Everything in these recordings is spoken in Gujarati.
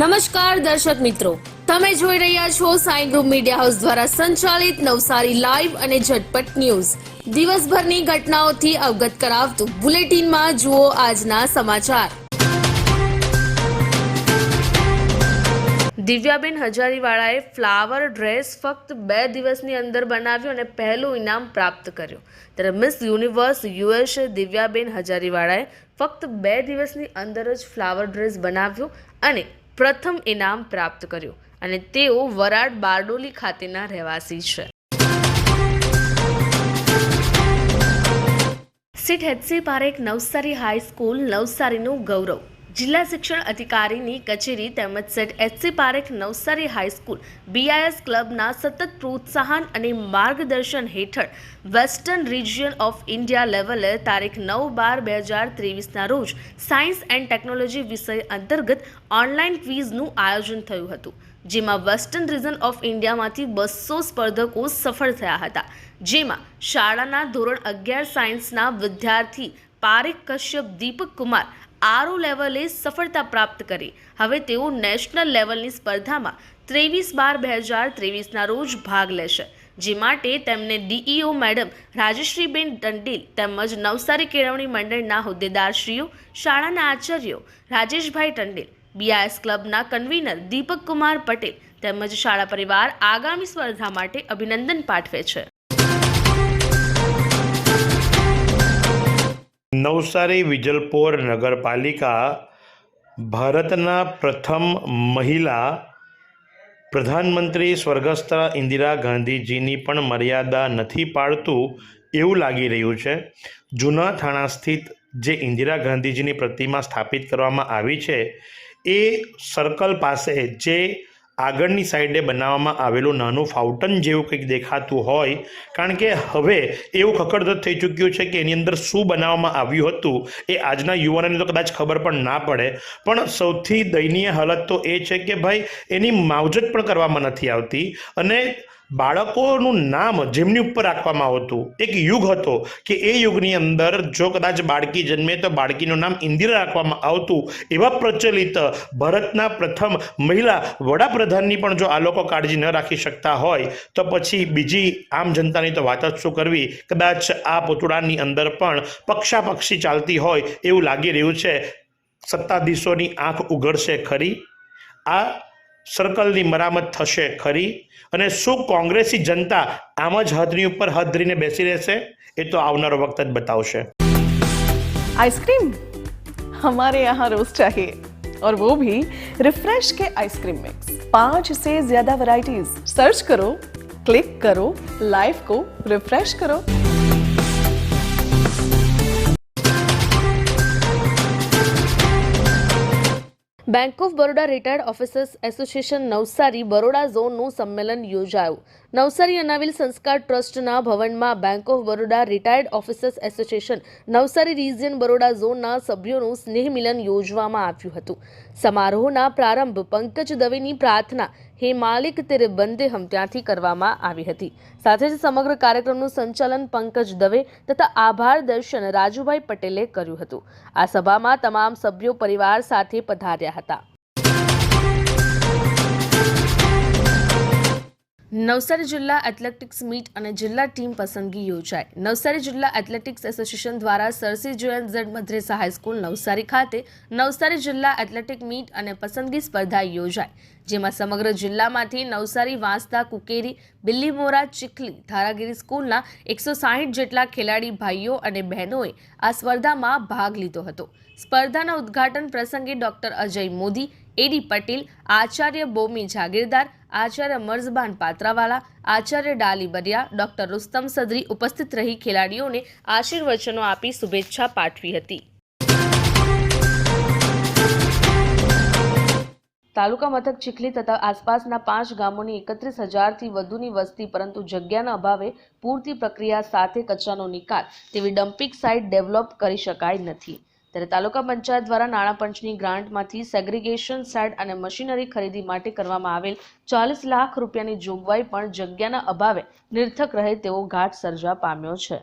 નમસ્કાર દર્શક મિત્રો. તમે જોઈ રહ્યા છો સાઈ ગ્રુપ મીડિયા હાઉસ દ્વારા સંચાલિત નવસારી લાઈવ અને ઝટપટ ન્યૂઝ. દિવસભરની ઘટનાઓથી અવગત કરાવતું બુલેટિનમાં જુઓ આજના સમાચાર. દિવ્યાબેન હજારીવાળાએ ફ્લાવર ડ્રેસ ફક્ત બે દિવસની અંદર બનાવ્યો અને પહેલું ઇનામ પ્રાપ્ત કર્યું. ત્યારે મિસ યુનિવર્સ યુએસ દિવ્યાબેન હજારીવાળાએ ફક્ત બે દિવસની અંદર જ ફ્લાવર ડ્રેસ બનાવ્યો અને પ્રથમ ઇનામ પ્રાપ્ત કર્યું અને તેઓ વરાડ બારડોલી ખાતેના રહેવાસી છે. Seth HC Parekh Navsari high school નવસારીનું ગૌરવ. જિલ્લા શિક્ષણ અધિકારીની કચેરી તેમજ Seth HC Parekh Navsari high school BIS ક્લબના સતત પ્રોત્સાહન અને માર્ગદર્શન હેઠળ વેસ્ટર્ન રિજિયન ઓફ ઇન્ડિયા લેવલે તારીખ નવ બાર બે હજાર ત્રેવીસના રોજ સાયન્સ એન્ડ ટેકનોલોજી વિષય અંતર્ગત ઓનલાઈન ક્વિઝનું આયોજન થયું હતું, જેમાં વેસ્ટર્ન રિજન ઓફ ઇન્ડિયામાંથી બસો સ્પર્ધકો સફળ થયા હતા, જેમાં શાળાના ધોરણ અગિયાર સાયન્સના વિદ્યાર્થી પારેખ કશ્યપ, દીપક કુમાર આરઓ લેવલે સફળતા પ્રાપ્ત કરી. હવે તેઓ નેશનલ લેવલની સ્પર્ધામાં ત્રેવીસ બાર બે હજાર ત્રેવીસના રોજ ભાગ લેશે. જે માટે તેમને ડીઈઓ મેડમ રાજશ્રીબેન દંડીલ તેમજ નવસારી કેળવણી મંડળના હોદ્દેદારશ્રીઓ, શાળાના આચાર્યો રાજેશભાઈ ટંડેલ, બીઆઈએસ ક્લબના કન્વીનર દીપક કુમાર પટેલ તેમજ શાળા પરિવાર આગામી સ્પર્ધા માટે અભિનંદન પાઠવે છે. નવસારી વિજલપોર નગરપાલિકા ભારતના પ્રથમ મહિલા પ્રધાનમંત્રી સ્વર્ગસ્થ ઇન્દિરા ગાંધીજીની પણ મર્યાદા નથી પાડતું એવું લાગી રહ્યું છે. જૂના થાણા સ્થિત જે ઇન્દિરા ગાંધીજીની પ્રતિમા સ્થાપિત કરવામાં આવી છે, એ સર્કલ પાસે જે આગળની સાઈડે બનાવવામાં આવેલું નાનું ફાઉન્ટન જેવું કંઈક દેખાતું હોય, કારણ કે હવે એવું ખખડધજ થઈ ચૂક્યું છે કે એની અંદર શું બનાવવામાં આવ્યું હતું એ આજના યુવાનોને તો કદાચ ખબર પણ ના પડે. પણ સૌથી દયનીય હાલત તો એ છે કે ભાઈ, એની માવજત પણ કરવામાં નથી આવતી અને બાળકોનું નામ જેમની ઉપર રાખવામાં આવતું એક યુગ હતો કે એ યુગની અંદર જો કદાચ બાળકી જન્મે તો બાળકીનું નામ ઇન્દિરા રાખવામાં આવતું એવા પ્રચલિત ભારતના પ્રથમ મહિલા વડાપ્રધાનની પણ જો આ લોકો કાળજી ન રાખી શકતા હોય, તો પછી બીજી આમ જનતાની તો વાત જ શું કરવી? કદાચ આ પૂતળાની અંદર પણ પક્ષાપક્ષી ચાલતી હોય એવું લાગી રહ્યું છે. સત્તાધીશોની આંખ ઉઘડશે ખરી? આ સર્કલની મરામત થશે ખરી અને શું કોંગ્રેસી જનતા આમ જ હદની ઉપર હદ ધરીને બેસી રહેશે એ તો આવનારો વખત જ બતાવશે आइसक्रीम हमारे यहाँ रोज चाहिए और वो भी रिफ्रेश के आइसक्रीम मिक्स पांच से ज्यादा वैरायटीज सर्च करो क्लिक करो लाइफ को रिफ्रेश करो bank of Baroda retired officers association Navsari Baroda ઝોનનું સંમેલન યોજાયું. નવસારી અનાવિલ સંસ્કાર ટ્રસ્ટના ભવનમાં bank of Baroda retired officers association Navsari region Baroda ઝોનના સભ્યોનું સ્નેહ મિલન યોજવામાં આવ્યું હતું. સમારોહના પ્રારંભ પંકજ દવેની પ્રાર્થના હે માલિક તેરે બંદે હમ ત્યાંથી કરવામાં આવી હતી. સાથે જ સમગ્ર કાર્યક્રમનું સંચાલન પંકજ દવે તથા આભાર દર્શન રાજુભાઈ પટેલે કર્યું હતું. આ સભામાં તમામ સભ્યો પરિવાર સાથે પધાર્યા હતા. નવસારી જિલ્લા એથ્લેટિક્સ મીટ અને જિલ્લા ટીમ પસંદગી યોજાઈ. નવસારી જિલ્લા એથ્લેટિક્સ એસોસિએશન દ્વારા sir C J N Z Madressa high school Navsari ખાતે નવસારી જિલ્લા એથ્લેટિક મીટ અને પસંદગી સ્પર્ધા યોજાઈ, જેમાં સમગ્ર જિલ્લામાંથી નવસારી, વાંસદા, કુકેરી, બિલ્લીમોરા, ચીખલી, ધારાગીરી સ્કૂલના એકસો સાહીઠ જેટલા ખેલાડી ભાઈઓ અને બહેનોએ આ સ્પર્ધામાં ભાગ લીધો હતો. સ્પર્ધાના ઉદ્ઘાટન પ્રસંગે doctor Ajay Modi A D Patel, Acharya Bomi Jagirdar, Acharya મર્ઝબાન Patrawala, Acharya ડાલી બરિયા, doctor Rustam સદરી ઉપસ્થિત રહી ખેલાડીઓને આશીર્વચનો આપી શુભેચ્છા પાઠવી હતી. તાલુકા મથક ચીખલી તથા આસપાસના પાંચ ગામોની એકત્રીસ હજારથી વધુની વસ્તી પરંતુ જગ્યાના અભાવે પૂરતી પ્રક્રિયા સાથે કચરાનો નિકાલ તેવી ડમ્પિંગ સાઇટ ડેવલપ કરી શકાય નથી. ત્યારે તાલુકા પંચાયત દ્વારા નાણાં પંચની ગ્રાન્ટમાંથી સેગ્રીગેશન સેટ અને મશીનરી ખરીદી માટે કરવામાં આવેલ ચાલીસ લાખ રૂપિયાની જોગવાઈ પણ જગ્યાના અભાવે નિર્થક રહે તેવો ઘાટ સર્જા પામ્યો છે.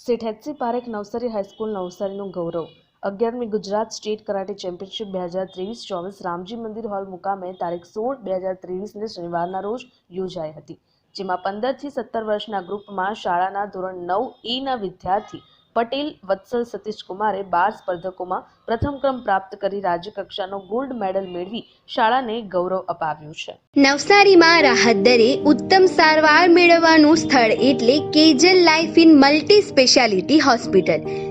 Seth HC Parekh Navsari high school નવસારીનું ગૌરવ. અગિયારમી ગુજરાત સ્ટેટ કરાટે ચેમ્પિયનશિપ બે હજાર ત્રેવીસ ચોવીસ રામજી મંદિર હોલ મુકામે તારીખ સોળ બે હજાર ત્રેવીસને શનિવારના રોજ યોજાઈ હતી. જેમાં પંદરથી સત્તર વર્ષના ગ્રુપમાં શાળાના ધોરણ નવ ઈના વિદ્યાર્થી પટેલ, વત્સલ, સતીશકુમારે બાર સ્પર્ધકોમાં પ્રથમ ક્રમ પ્રાપ્ત કરી રાજ્યકક્ષાનો ગોલ્ડ મેડલ મેળવી શાળાને ગૌરવ અપાવ્યું છે. નવસારીમાં રાહત દરે ઉત્તમ સારવાર મેળવવાનું સ્થળ એટલે Kejal life in multi speciality hospital.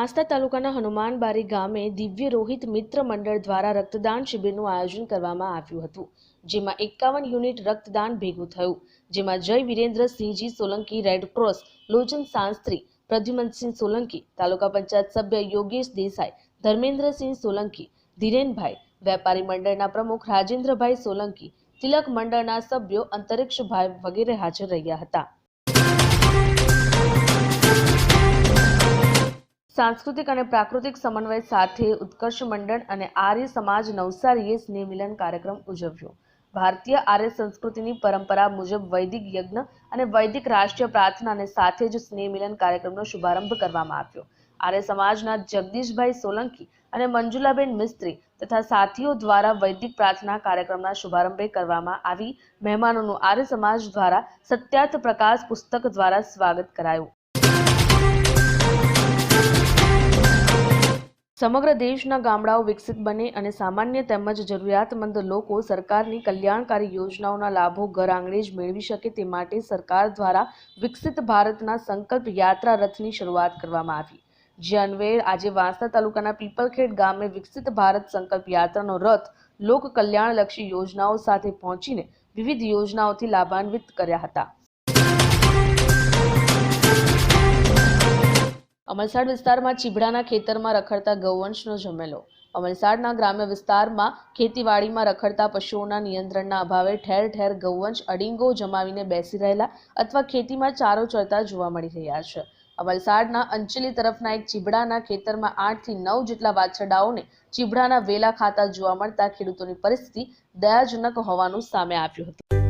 Vansda તાલુકાના હનુમાનબારી ગામે દિવ્ય રોહિત મિત્ર મંડળ દ્વારા રક્તદાન શિબિરનું આયોજન કરવામાં આવ્યું હતું, જેમાં એકાવન યુનિટ રક્તદાન ભેગું થયું, જેમાં જય વિરેન્દ્રસિંહજી સોલંકી રેડક્રોસ લોચન સાંસ્ત્રી, પ્રદ્યુમનસિંહ સોલંકી, તાલુકા પંચાયત સભ્ય યોગેશ દેસાઈ, ધર્મેન્દ્રસિંહ સોલંકી, ધીરેનભાઈ, વેપારી મંડળના પ્રમુખ રાજેન્દ્રભાઈ સોલંકી, તિલક મંડળના સભ્યો, અંતરિક્ષભાઈ વગેરે હાજર રહ્યા હતા. સાંસ્કૃતિક અને પ્રાકૃતિક સમન્વય સાથે ઉત્કર્ષ મંડળ અને આર્ય સમાજ નવસારીએ સ્નેહ મિલન કાર્યક્રમ ઉજવ્યો. ભારતીય આર્ય સંસ્કૃતિની પરંપરા મુજબ વૈદિક યજ્ઞ અને વૈદિક રાષ્ટ્રીય પ્રાર્થનાને સાથે જ સ્નેહ મિલન કાર્યક્રમનો શુભારંભ કરવામાં આવ્યો. આર્ય સમાજના જગદીશભાઈ સોલંકી અને મંજુલાબેન મિસ્ત્રી તથા સાથીઓ દ્વારા વૈદિક પ્રાર્થના કાર્યક્રમના શુભારંભે કરવામાં આવી. મહેમાનોનું આર્ય સમાજ દ્વારા સત્યાર્થ પ્રકાશ પુસ્તક દ્વારા સ્વાગત કરાયું. સમગ્ર દેશના ગામડાઓ વિકસિત બને અને સામાન્ય તેમજ જરૂરિયાતમંદ લોકો સરકારની કલ્યાણકારી યોજનાઓના લાભો ઘર આંગણે જ મેળવી શકે તે માટે સરકાર દ્વારા વિકસિત ભારતના સંકલ્પ યાત્રા રથની શરૂઆત કરવામાં આવી. જે અન્વયે આજે વાંસદા તાલુકાના પીપલખેડ ગામે વિકસિત ભારત સંકલ્પ યાત્રાનો રથ લોક કલ્યાણલક્ષી યોજનાઓ સાથે પહોંચીને વિવિધ યોજનાઓથી લાભાન્વિત કર્યા હતા. અમલસાડ વિસ્તારમાં ચીભડાના ખેતરમાં રખડતા ગૌવંશનો જમેલો. અમલસાડના ગ્રામ્ય વિસ્તારમાં ખેતીવાડીમાં રખડતા પશુઓના નિયંત્રણના અભાવે ઠેર ઠેર ગૌવંશ અડીંગો જમાવીને બેસી રહેલા અથવા ખેતીમાં ચારો ચરતા જોવા મળી રહ્યા છે. અમલસાડના અંચલી તરફના એક ચીબડાના ખેતરમાં આઠથી નવ જેટલા વાછરડાઓને ચીબડાના વેલા ખાતા જોવા મળતા ખેડૂતોની પરિસ્થિતિ દયાજનક હોવાનું સામે આવ્યું હતું.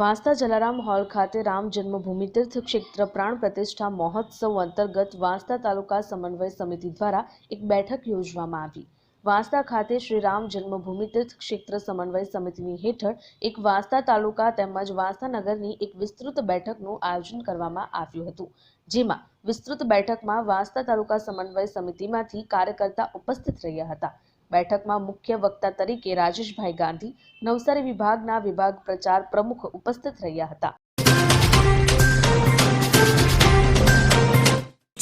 Vansda Jalaram hall ખાતે રામ જન્મભૂમિ તીર્થ ક્ષેત્ર પ્રાણ પ્રતિષ્ઠા મહોત્સવ અંતર્ગત વાંસદા તાલુકા સમન્વય સમિતિ દ્વારા એક બેઠક યોજવામાં આવી. વાંસદા ખાતે શ્રી રામ જન્મભૂમિ તીર્થ ક્ષેત્ર સમન્વય સમિતિની હેઠળ એક વાંસદા તાલુકા તેમજ વાંસદા નગરની એક વિસ્તૃત બેઠકનું આયોજન કરવામાં આવ્યું હતું, જેમાં વિસ્તૃત બેઠકમાં વાંસદા તાલુકા સમન્વય સમિતિમાંથી કાર્યકર્તા ઉપસ્થિત રહ્યા હતા. બેઠકમાં મુખ્ય વક્તા તરીકે રાજેશભાઈ ગાંધી, નવસારી વિભાગના વિભાગ પ્રચાર પ્રમુખ ઉપસ્થિત રહ્યા હતા.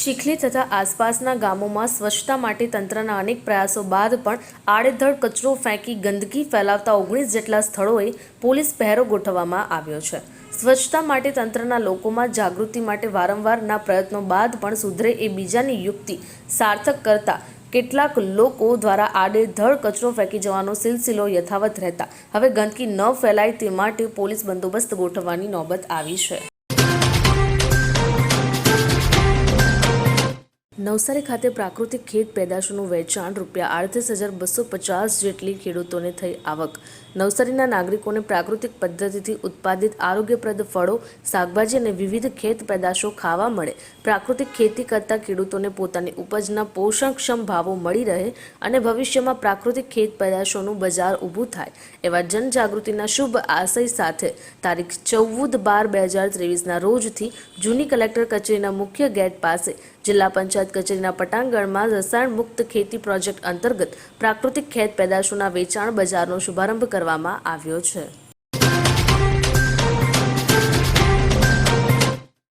ચીખલી તથા આસપાસના ગામોમાં સ્વચ્છતા માટે તંત્રના અનેક પ્રયાસો બાદ પણ આડેધડ કચરો ફેંકી ગંદકી ફેલાવતા ઓગણીસ જેટલા સ્થળોએ પોલીસ પહેરો ગોઠવવામાં આવ્યો છે. સ્વચ્છતા માટે તંત્રના લોકોમાં જાગૃતિ માટે વારંવારના પ્રયત્નો બાદ પણ સુધરે એ બીજાની યુક્તિ સાર્થક કરતા કેટલાક લોકો દ્વારા આડેધડ કચરો ફેંકી જવાનો સિલસિલો યથાવત રહેતા. હવે ગંદકી ન ફેલાય તે માટે પોલીસ બંદોબસ્ત ગોઠવવાની નોબત આવી છે. નવસારી ખાતે પ્રાકૃતિક ખેત પેદાશોનું વેચાણ રૂપિયા આડત્રીસ હજાર બસો પચાસ જેટલી ખેડૂતોને થઈ આવક. નવસારીના નાગરિકોને પ્રાકૃતિક પદ્ધતિથી ઉત્પાદિત આરોગ્યપ્રદ ફળો, શાકભાજી અને વિવિધ ખેત પેદાશો ખાવા મળે. પ્રાકૃતિક ખેતી કરતા ખેડૂતોને પોતાની ઉપજના પોષણક્ષમ ભાવો મળી રહે અને ભવિષ્યમાં પ્રાકૃતિક ખેત પેદાશોનું બજાર ઊભું થાય, એવા જનજાગૃતિના શુભ આશય સાથે તારીખ ચૌદ બાર બે હજાર ત્રેવીસના રોજથી જૂની કલેક્ટર કચેરીના મુખ્ય ગેટ પાસે જિલ્લા પંચાયત કચેરીના પટાંગણમાં રસાયણ મુક્ત ખેતી પ્રોજેક્ટ અંતર્ગત પ્રાકૃતિક ખેત પેદાશોના વેચાણ બજારનો શુભારંભ કરવામાં આવ્યો છે.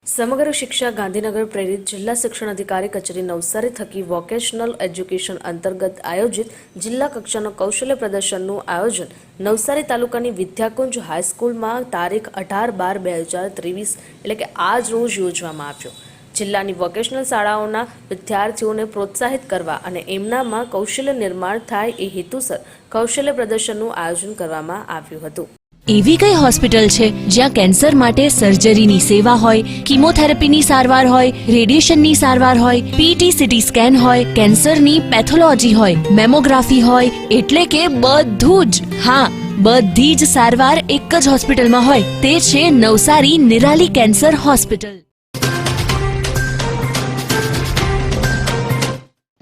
સમગ્ર શિક્ષા ગાંધીનગર પ્રેરિત જિલ્લા શિક્ષણ અધિકારી કચેરી નવસારી થકી વોકેશનલ એજ્યુકેશન અંતર્ગત આયોજિત જિલ્લા કક્ષાનો કૌશલ્ય પ્રદર્શનનું આયોજન નવસારી તાલુકાની વિદ્યાકુંજ હાઈસ્કૂલમાં તારીખ અઢાર બાર બે હજાર ત્રેવીસ એટલે કે આજ રોજ યોજવામાં આવ્યો. જિલ્લાની વોકેશનલ શાળાઓના વિદ્યાર્થીઓને પ્રોત્સાહિત કરવા અને એમનામાં કૌશલ્ય નિર્માણ થાય એ હેતુસર કૌશલ્ય પ્રદર્શનનું આયોજન કરવામાં આવ્યું હતું. એવી કઈ હોસ્પિટલ છે જ્યાં કેન્સર માટે સર્જરીની સેવા હોય, કિમોથેરાપીની સારવાર હોય, રેડિયેશનની સારવાર હોય પીટી સીટી સ્કેન હોય, કેન્સરની પેથોલોજી હોય, મેમોગ્રાફી હોય, એટલે કે બધું જ. હા, બધી જ સારવાર એક જ હોસ્પિટલમાં હોય, તે છે નવસારી નિરાલી કેન્સર હોસ્પિટલ.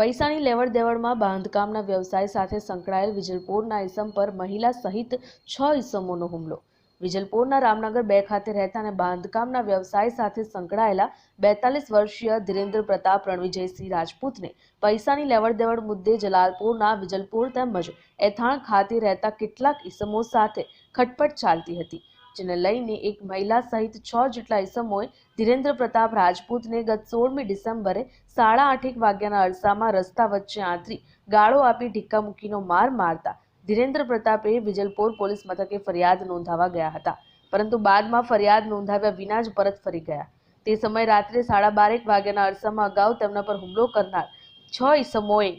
પૈસાની લેવડ દેવડમાં બાંધકામના વ્યવસાય સાથે સંકળાયેલ વિજલપોરના ઇસમ પર મહિલા સહિત છ ઇસમોનો હુમલો. વિજલપોરના રામનગર બે ખાતે રહેતા અને બાંધકામના વ્યવસાય સાથે સંકળાયેલા બેતાલીસ વર્ષીય ધીરેન્દ્ર પ્રતાપ રણવિજયસિંહ રાજપૂતને પૈસાની લેવડ દેવડ મુદ્દે જલાલપુરના વિજલપુર તેમજ એથાણ ખાતે રહેતા કેટલાક ઇસમો સાથે ખટપટ ચાલતી હતી. જેને લઈને એક મહિલા સહિત છ જેટલા ઇસમોએ ધીરેન્દ્ર પ્રતાપ રાજપૂતને ગત સોળમી ડિસેમ્બરે સાડા આઠેક વાગ્યાના અરસામાં રસ્તા વચ્ચે આંતરી ગાળો આપી ઢીક્કા મૂકીનો માર મારતા ધીરેન્દ્ર પ્રતાપે વિજલપોર પોલીસ મથકે ફરિયાદ નોંધાવા ગયા હતા. પરંતુ બાદમાં ફરિયાદ નોંધાવ્યા વિના જ પરત ફરી ગયા. તે સમયે રાત્રે સાડા બારેક વાગ્યાના અરસામાં અગાઉ તેમના પર હુમલો કરનાર છ ઇસમોએ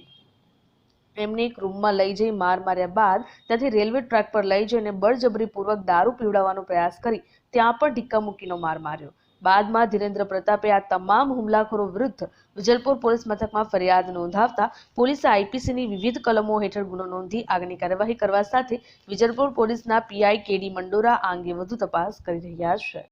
એમને એક રૂમમાં લઈ જઈ માર માર્યા બાદ ત્યાંથી રેલવે ટ્રેક પર લઈ જઈને બળજબરીપૂર્વક દારૂ પીવડાવવાનો પ્રયાસ કરી, ત્યાં પણ ઢીક્કા મૂકીનો માર માર્યો. બાદમાં ધીરેન્દ્ર પ્રતાપે આ તમામ હુમલાખોરો વિરુદ્ધ વિજલપુર પોલીસ મથકમાં ફરિયાદ નોંધાવતા પોલીસે આઈપીસીની વિવિધ કલમો હેઠળ ગુનો નોંધી આગળની કાર્યવાહી કરવા સાથે વિજલપુર પોલીસના પીઆઈ કેડી મંડોરા આ અંગે વધુ તપાસ કરી રહ્યા છે.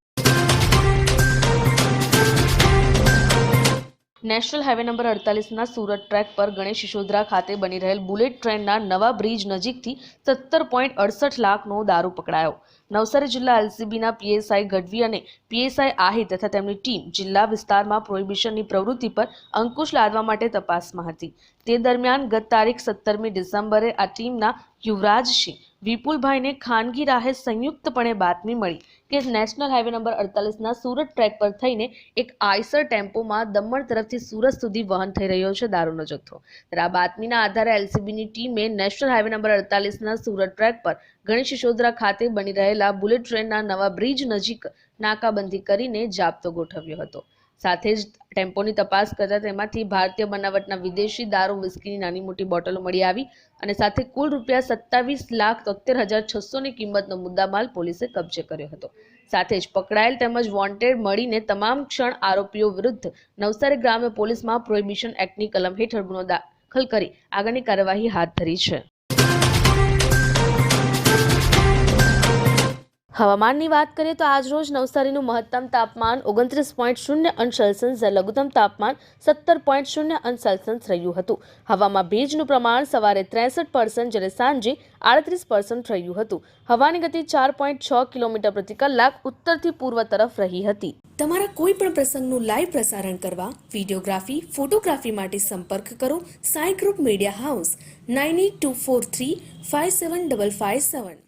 નેશનલ હાઈવે નંબર અડતાલીસના સુરત ટ્રેક પર ગણેશ શિશોદરા ખાતે બની રહેલ બુલેટ ટ્રેનના નવા બ્રિજ નજીકથી સત્તર પોઈન્ટ અડસઠ લાખનો દારૂ પકડાયો. નવસારી જિલ્લા એલસીબીના પીએસઆઈ ગઢવી અને પીએસઆઈ આહિર તથા તેમની ટીમ જિલ્લા વિસ્તારમાં પ્રોહિબિશનની પ્રવૃત્તિ પર અંકુશ લાદવા માટે તપાસમાં હતી. તે દરમિયાન ગત તારીખ સત્તરમી ડિસેમ્બરે આ ટીમના યુવરાજસિંહ વિપુલભાઈને ખાનગી રાહે સંયુક્તપણે બાતમી મળી કે નેશનલ હાઈવે નંબર અડતાલીસના સુરત ટ્રેક પર થઈને એક આઈસર ટેમ્પોમાં દમણ તરફથી સુરત સુધી વહન થઈ રહ્યો છે દારૂનો જથ્થો. આ બાતમીના આધારે એલસીબીની ટીમે નેશનલ હાઈવે નંબર અડતાલીસના સુરત ટ્રેક પર ગણેશ શિશોદરા ખાતે બની રહેલા બુલેટ ટ્રેનના નવા બ્રિજ નજીક નાકાબંધી કરીને જાપ્તો ગોઠવ્યો હતો. સાથે જ ટેમ્પોની તપાસ કરતા તેમાંથી ભારતીય બનાવટના વિદેશી દારૂ વિસ્કીની નાની મોટી બોટલો મળી આવી અને સાથે કુલ રૂપિયા સત્તાવીસ લાખ તોતેર હજાર છસોની કિંમતનો મુદ્દામાલ પોલીસે કબજે કર્યો હતો. સાથે જ પકડાયેલ તેમજ વોન્ટેડ મળીને તમામ ક્ષણ આરોપીઓ વિરુદ્ધ નવસારી ગ્રામ્ય પોલીસમાં પ્રોહિબિશન એક્ટની કલમ હેઠળ ગુનો દાખલ કરી આગળની કાર્યવાહી હાથ ધરી છે. હવામાનની વાત કરીએ તો આજરોજ નવસારીનું મહત્તમ તાપમાન ઓગણત્રીસ પોઈન્ટ શૂન્ય અંશ સેલ્સિયસ લઘુત્તમ તાપમાન સત્તર પોઈન્ટ શૂન્ય અંશ સેલ્સિયસ રહ્યું હતું. હવામાં ભેજનું પ્રમાણ સવારે ત્રેસઠ પર્સન્ટ જ્યારે સાંજે આડત્રીસ પર્સન્ટ રહ્યું હતું. હવાની ગતિ ચાર પોઈન્ટ છ કિલોમીટર પ્રતિ કલાક ઉત્તરથી પૂર્વ તરફ રહી હતી. તમારા કોઈ પણ પ્રસંગનું લાઈવ પ્રસારણ કરવા વિડીયોગ્રાફી, ફોટોગ્રાફી માટે સંપર્ક કરો Sai group media house, nine eight two four three five seven double five seven.